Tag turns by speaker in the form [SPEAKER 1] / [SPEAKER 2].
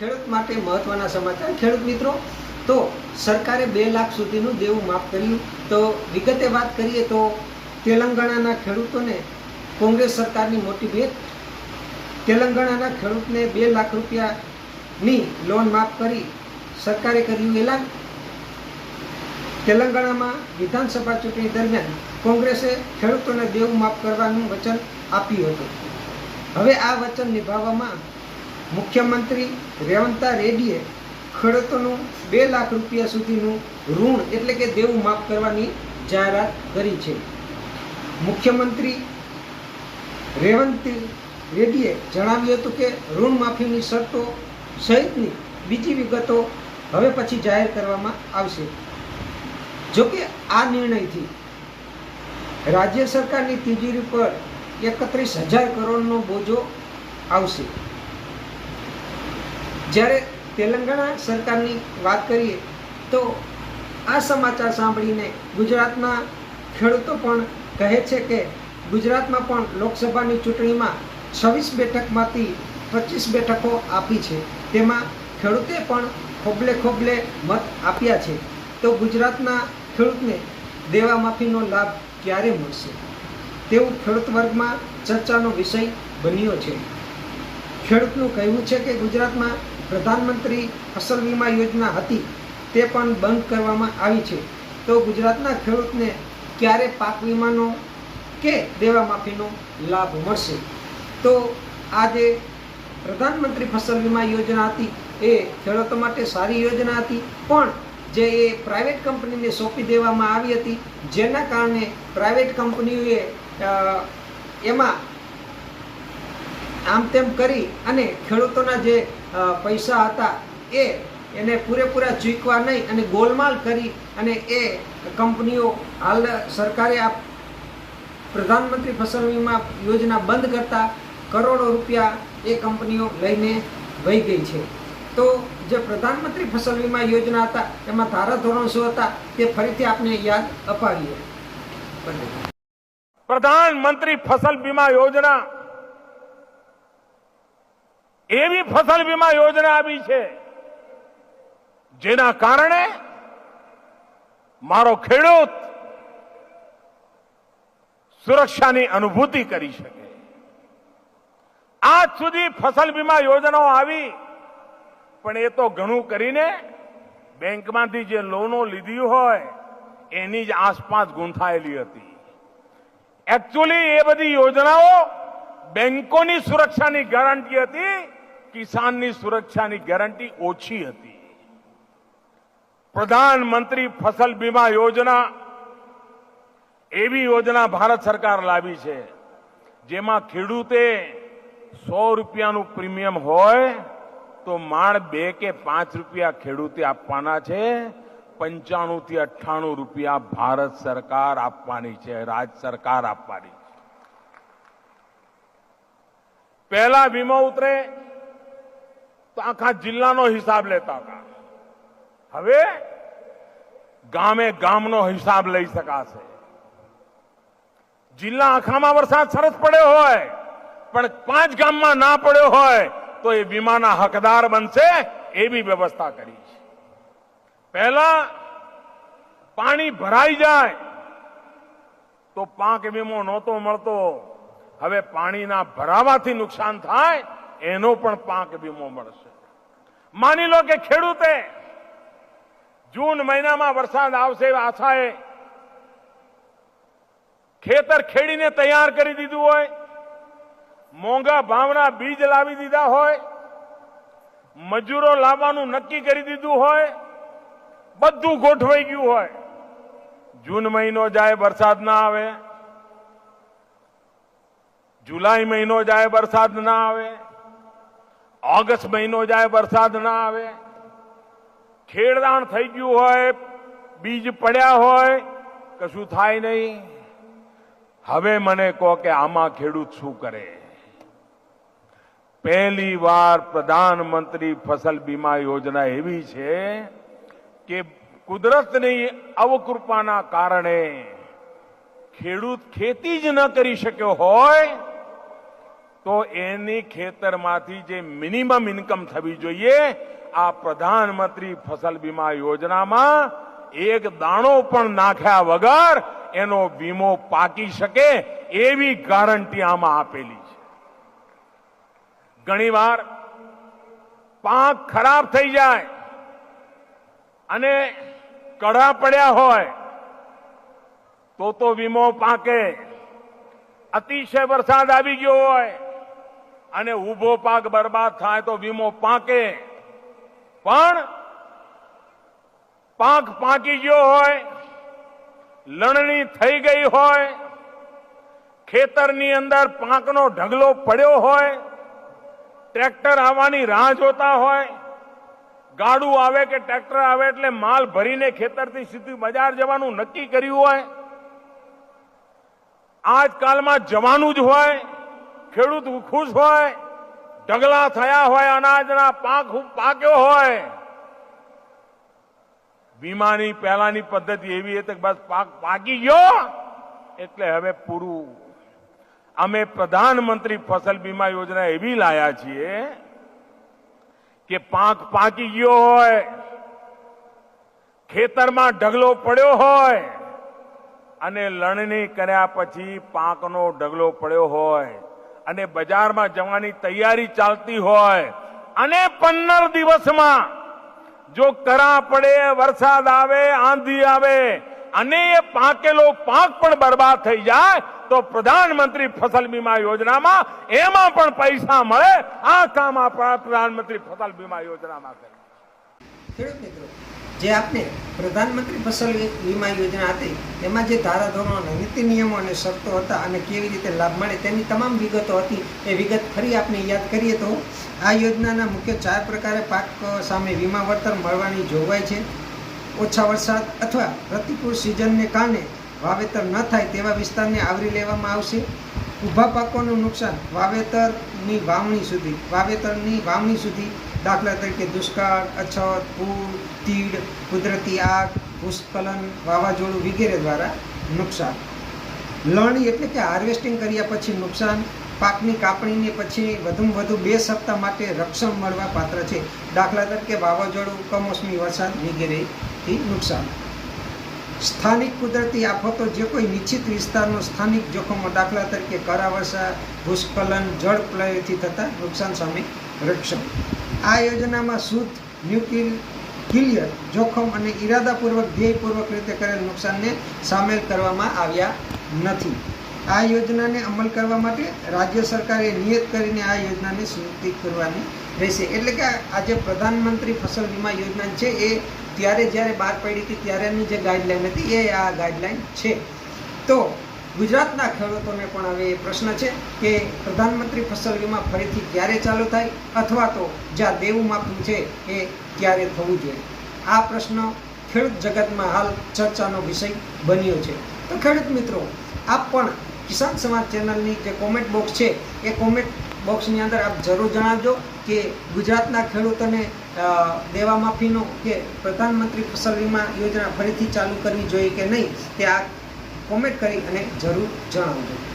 [SPEAKER 1] ખેડૂત માટે મહત્વના સમાચાર. ખેડૂત મિત્રો, તો સરકારે બે લાખ સુધીનું દેવું માફ કર્યું. તો વિગતે વાત કરીએ તો તેલંગાણાના ખેડૂતોને કોંગ્રેસ સરકારની મોટી ભેટ. તેલંગાણાના ખેડૂતને બે લાખ રૂપિયાની લોન માફ કરી સરકારે કર્યું એલાન. તેલંગાણામાં વિધાનસભા ચૂંટણી દરમિયાન કોંગ્રેસે ખેડૂતોને દેવું માફ કરવાનું વચન આપ્યું હતું. હવે આ વચન નિભાવવામાં મુખ્યમંત્રી રેવંતા રેડ્ડીએ ખેડૂતોનું બે લાખ રૂપિયા સુધીનું ઋણ એટલે કે દેવું માફ કરવાની જાહેરાત કરી છે. મુખ્યમંત્રી રેવંત રેડ્ડીએ જણાવ્યું હતું કે ઋણ માફીની શરતો સહિતની બીજી વિગતો હવે પછી જાહેર કરવામાં આવશે. જોકે આ નિર્ણયથી રાજ્ય સરકારની તિજોરી પર એકત્રીસ હજાર કરોડનો બોજો આવશે. જ્યારે તેલંગાણા સરકારની વાત કરીએ, તો આ સમાચાર સાંભળીને ગુજરાતના ખેડૂતો પણ કહે છે કે ગુજરાતમાં પણ લોકસભાની ચૂંટણીમાં છવ્વીસ બેઠકમાંથી પચીસ બેઠકો આપી છે. તેમાં ખેડૂતે પણ ખોબલે ખોબલે મત આપ્યા છે. તો ગુજરાતના ખેડૂતને દેવા માફીનો લાભ ક્યારે મળશે? તેવું ખેડૂત વર્ગમાં ચર્ચાનો વિષય બન્યો છે. ખેડૂતનું કહેવું છે કે ગુજરાતમાં પ્રધાનમંત્રી ફસલ વીમા યોજના હતી તે પણ બંધ કરવામાં આવી છે. તો ગુજરાતના ખેડૂતને ક્યારે પાક વીમાનો કે દેવા માફીનો લાભ મળશે? તો આ જે પ્રધાનમંત્રી ફસલ વીમા યોજના હતી એ ખેડૂતો માટે સારી યોજના હતી, પણ જે એ પ્રાઇવેટ કંપનીને સોંપી દેવામાં આવી હતી, જેના કારણે પ્રાઇવેટ કંપનીઓએ એમાં આમ તેમ કરી અને ખેડૂતોના જે પૈસા હતા, એ એને પૂરેપૂરા ચૂકવા નહીં અને ગોલમાલ કરી અને એ કંપનીઓ હાલ સરકારે આ પ્રધાનમંત્રી ફસલ વીમા યોજના બંધ કરતા કરોડો રૂપિયા એ કંપનીઓ લઈને વહી ગઈ છે. તો જે પ્રધાનમંત્રી ફસલ વીમા યોજના હતા, એમાં ધારાધોરણ શું હતા, તે ફરીથી આપને યાદ અપાવીએ.
[SPEAKER 2] પ્રધાનમંત્રી ફસલ વીમા યોજના એવી ફસલ વીમા યોજના આવી છે, જેના કારણે મારો ખેડૂત સુરક્ષાની અનુભૂતિ કરી શકે. આજ સુધી ફસલ વીમા યોજનાઓ આવી, પણ એ તો ઘણું કરીને બેંકમાંથી જે લોનો લીધી હોય, એની જ આસપાસ ગૂંથાયેલી હતી. એકચ્યુઅલી એ બધી યોજનાઓ બેંકોની સુરક્ષાની ગેરંટી હતી કિસાનની સુરક્ષાની ગેરંટી ઓછી હતી. પ્રધાનમંત્રી ફસલ બીમા યોજના એવી યોજના ભારત સરકાર લાવી છે, જેમાં ખેડૂતે સો રૂપિયાનું પ્રીમિયમ હોય તો માણ બે કે પાંચ રૂપિયા ખેડૂતે આપવાના છે, પંચાણું થી અઠ્ઠાણું રૂપિયા ભારત સરકાર આપવાની છે રાજ્ય સરકાર આપવાની છે. પહેલા વીમો ઉતરે તો આખા જિલ્લાનો હિસાબ લેતા હતા. હવે ગામે ગામનો હિસાબ લઈ શકાશે. જિલ્લા આખામાં વરસાદ સરસ પડ્યો હોય, પણ પાંચ ગામમાં ના પડ્યો હોય, તો એ વીમાના હકદાર બનશે એવી વ્યવસ્થા કરી છે. પહેલા પાણી ભરાઈ જાય, તો પાક વીમો નહોતો મળતો. હવે પાણીના ભરાવાથી નુકસાન થાય, એનો પણ પાક વીમો મળશે. માની લો કે ખેડૂતે જૂન મહિનામાં વરસાદ આવશે આશાએ ખેતર ખેડીને તૈયાર કરી દીધું હોય, મોંઘા ભાવના બીજ લાવી દીધા હોય, મજૂરો લાવવાનું નક્કી કરી દીધું હોય, બધું ગોઠવાઈ ગયું હોય. જૂન મહિનો જાય વરસાદ ના આવે, જુલાઈ મહિનો જાય વરસાદ ના આવે ઓગસ્ટ મહિનો જાય, વરસાદ ના આવે. ખેડદાણ થઈ ગયું હોય, બીજ પડ્યા હોય, કશું થાય નહીં. હવે મને કહો કે આમાં ખેડૂત શું કરે? પહેલી વાર પ્રધાનમંત્રી ફસલ બીમા યોજના એવી છે કે કુદરતની અવકૃપાના કારણે ખેડૂત ખેતી જ ન કરી શક્યો હોય તો એની ખેતરમાંથી જે મિનિમમ ઇન્કમ થવી જોઈએ, આ પ્રધાનમંત્રી ફસલ બીમા યોજનામાં એક દાણો પણ નાખ્યા વગર એનો વીમો પાકી શકે એવી ગારંટી આમાં આપેલી છે. ઘણીવાર પાક ખરાબ થઈ જાય અને કડા પડ્યા હોય, તો તો વીમો પાકે. અતિશય વરસાદ આવી ગયો હોય અને ઊભો પાક બરબાદ થાય તો વીમો પાકે. પણ પાક પાકી ગયો હોય, લણણી થઈ ગઈ હોય, ખેતરની અંદર પાકનો ઢગલો પડ્યો હોય, ટ્રેક્ટર આવવાની રાહ જોતા હોય, ગાડું આવે કે ટ્રેક્ટર આવે એટલે માલ ભરીને ખેતરથી સીધું બજાર જવાનું નક્કી કર્યું હોય. આજકાલમાં જવાનું જ હોય ખેડૂત ખુશ હોય, ઢગલા થયા હોય, અનાજના પાક પાક્યો હોય. વીમાની પહેલાની પદ્ધતિ એવી હતી કે બસ પાક પાકી ગયો, એટલે હવે પૂરું. અમે પ્રધાનમંત્રી ફસલ બીમા યોજના એવી લાયા છીએ કે પાક પાકી ગયો હોય, ખેતરમાં ઢગલો પડ્યો હોય, અને લણણી કર્યા પછી પાકનો ઢગલો પડ્યો હોય. અને બજારમાં જવાની તૈયારી ચાલતી હોય. અને પંદર દિવસમાં જો કરા પડે, વરસાદ આવે, આંધી આવે, અને એ પાકેલો પાક પણ બરબાદ થઈ જાય, તો પ્રધાનમંત્રી ફસલ બીમા યોજનામાં એમાં પણ પૈસા મળે. આ કામ આપણા પ્રધાનમંત્રી ફસલ બીમા યોજનામાં કરે.
[SPEAKER 1] ખેડૂત મિત્રો, જે આપને પ્રધાનમંત્રી ફસલ વીમા યોજના હતી તેમાં જે ધારાધોરણો નીતિ નિયમો અને શરતો હતા અને કેવી રીતે લાભ મળે તેની તમામ વિગતો હતી, એ વિગત ફરી આપને યાદ કરીએ તો, આ યોજનાના મુખ્ય ચાર પ્રકારે પાક સામે વીમા વળતર મળવાની જોગવાઈ છે. ઓછા વરસાદ અથવા પ્રતિકૂળ સિઝનને કારણે વાવેતર ન થાય તેવા વિસ્તારને આવરી લેવામાં આવશે. ઊભા પાકોનું નુકસાન વાવેતરની વાવણી સુધી, વાવેતરની વાવણી સુધી દાખલા તરીકે દુષ્કાળ, અછત, પૂર, તીડ, કુદરતી આગ ભૂસ્ખલન વાવાઝોડું વગેરે દ્વારા નુકસાન. લણ એટલે કે હાર્વેસ્ટિંગ કર્યા પછી નુકસાન, પાકની કાપણીને પછી વધુમાં વધુ બે સપ્તાહ માટે રક્ષણ મળવા પાત્ર છે. દાખલા તરીકે વાવાઝોડું, કમોસમી વરસાદ વગેરેથી નુકસાન. સ્થાનિક કુદરતી આફતો જે કોઈ નિશ્ચિત વિસ્તારનો સ્થાનિક જોખમો દાખલા તરીકે કરા વર્ષા ભૂસ્ખલન જળ પ્રલયથી થતા નુકસાન સામે રક્ષણ. આ યોજનામાં શુદ્ધ ન્યુક્લિયર ક્લિયર, જોખમ અને ઈરાદાપૂર્વક, ધ્યેયપૂર્વક રીતે કરેલ નુકસાનને સામેલ કરવામાં આવ્યા નથી. આ યોજનાને અમલ કરવા માટે રાજ્ય સરકારે નિયત કરીને આ યોજનાને સુનિશ્ચિત કરવાની રહેશે. એટલે કે આજે પ્રધાનમંત્રી ફસલ વીમા યોજના છે એ ત્યારે જ્યારે બહાર પડી હતી ત્યારેની જે ગાઈડલાઈન હતી, એ આ ગાઈડલાઈન છે. તો ગુજરાતના ખેડૂતોને પણ હવે એ પ્રશ્ન છે કે પ્રધાનમંત્રી ફસલ વીમા ફરીથી ક્યારે ચાલુ થાય અથવા તો જ્યાં દેવું માફી છે એ ક્યારે થવું જોઈએ? આ પ્રશ્ન ખેડૂત જગતમાં હાલ ચર્ચાનો વિષય બન્યો છે. તો ખેડૂત મિત્રો, આપ પણ કિસાન સમાજ ચેનલની જે કોમેન્ટ બોક્સ છે, એ કોમેન્ટ બોક્સની અંદર આપ જરૂર જણાવજો કે ગુજરાતના ખેડૂતોને દેવા માફીનો કે પ્રધાનમંત્રી ફસલ વીમા યોજના ફરીથી ચાલુ કરવી જોઈએ કે નહીં, તે આ કોમેન્ટ કરી અને જરૂર જણાવજો.